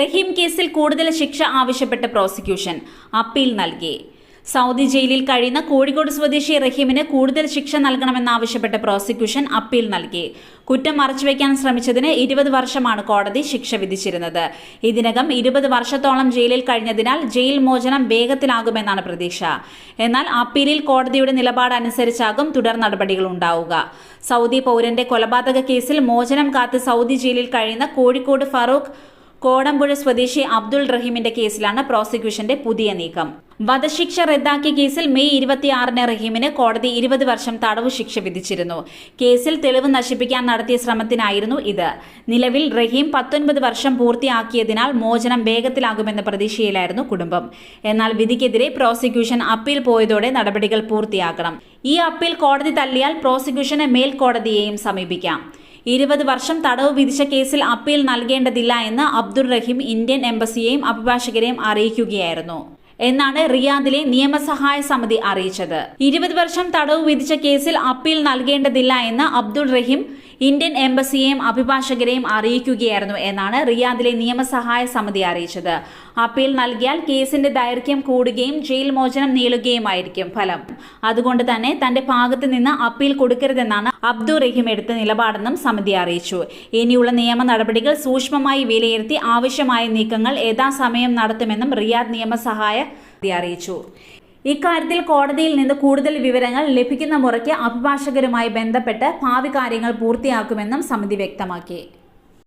റഹീം കേസിൽ കൂടുതൽ ശിക്ഷ ആവശ്യപ്പെട്ട് പ്രോസിക്യൂഷൻ. അപ്പീൽ നൽകി. സൗദി ജയിലിൽ കഴിയുന്ന കോഴിക്കോട് സ്വദേശി റഹീമിന് കൂടുതൽ ശിക്ഷ നൽകണമെന്നാവശ്യപ്പെട്ട് പ്രോസിക്യൂഷൻ അപ്പീൽ നൽകി. കുറ്റം മറച്ചുവെക്കാൻ ശ്രമിച്ചതിന് ഇരുപത് വർഷമാണ് കോടതി ശിക്ഷ വിധിച്ചിരുന്നത്. ഇതിനകം ഇരുപത് വർഷത്തോളം ജയിലിൽ കഴിഞ്ഞതിനാൽ ജയിൽ മോചനം വേഗത്തിലാകുമെന്നാണ് പ്രതീക്ഷ. എന്നാൽ അപ്പീലിൽ കോടതിയുടെ നിലപാട് അനുസരിച്ചാകും തുടർ നടപടികൾ ഉണ്ടാവുക. സൗദി പൗരന്റെ കൊലപാതക കേസിൽ മോചനം കാത്ത് സൗദി ജയിലിൽ കഴിയുന്ന കോഴിക്കോട് ഫറൂഖ് കോടമ്പുഴ സ്വദേശി അബ്ദുൾ റഹീമിന്റെ കേസിലാണ് പ്രോസിക്യൂഷന്റെ പുതിയ നീക്കം. വധശിക്ഷ റദ്ദാക്കിയ കേസിൽ മെയ് ഇരുപത്തിയാറിന് റഹീമിന് കോടതി ഇരുപത് വർഷം തടവു ശിക്ഷ വിധിച്ചിരുന്നു. കേസിൽ തെളിവ് നശിപ്പിക്കാൻ നടത്തിയ ശ്രമത്തിനായിരുന്നു ഇത്. നിലവിൽ റഹീം പത്തൊൻപത് വർഷം പൂർത്തിയാക്കിയതിനാൽ മോചനം വേഗത്തിലാകുമെന്ന പ്രതീക്ഷയിലായിരുന്നു കുടുംബം. എന്നാൽ വിധിക്കെതിരെ പ്രോസിക്യൂഷൻ അപ്പീൽ പോയതോടെ നടപടികൾ പൂർത്തിയാക്കണം. ഈ അപ്പീൽ കോടതി തള്ളിയാൽ പ്രോസിക്യൂഷനെ മേൽക്കോടതിയെയും സമീപിക്കാം. ഇരുപത് വർഷം തടവ് വിധിച്ച കേസിൽ അപ്പീൽ നൽകേണ്ടതില്ല എന്ന് അബ്ദുൾ റഹീം ഇന്ത്യൻ എംബസിയെയും അഭിഭാഷകരെയും അറിയിക്കുകയായിരുന്നു. എന്നാണ് റിയാദിലെ നിയമസഹായ സമിതി അറിയിച്ചത്. ഇരുപത് വർഷം തടവ് വിധിച്ച കേസിൽ അപ്പീൽ നൽകേണ്ടതില്ല എന്ന് അബ്ദുൾ റഹീം ഇന്ത്യൻ എംബസിയെയും അഭിഭാഷകരെയും അറിയിക്കുകയായിരുന്നു എന്നാണ് റിയാദിലെ നിയമസഹായ സമിതി അറിയിച്ചത്. അപ്പീൽ നൽകിയാൽ കേസിന്റെ ദൈർഘ്യം കൂടുകയും ജയിൽ മോചനം നീളുകയുമായിരിക്കും ഫലം. അതുകൊണ്ട് തന്നെ തന്റെ ഭാഗത്ത് നിന്ന് അപ്പീൽ കൊടുക്കരുതെന്നാണ് അബ്ദുൾ റഹീം എടുത്ത നിലപാടെന്നും സമിതി അറിയിച്ചു. ഇനിയുള്ള നിയമ നടപടികൾ സൂക്ഷ്മമായി വിലയിരുത്തി ആവശ്യമായ നീക്കങ്ങൾ യഥാസമയം നടത്തുമെന്നും റിയാദ് നിയമസഹായ അറിയിച്ചു. ഇക്കാര്യത്തിൽ കോടതിയിൽ നിന്ന് കൂടുതൽ വിവരങ്ങൾ ലഭിക്കുന്ന മുറയ്ക്ക് അഭിഭാഷകരുമായി ബന്ധപ്പെട്ട് ഭാവി കാര്യങ്ങൾ പൂർത്തിയാക്കുമെന്നും സമിതി വ്യക്തമാക്കി.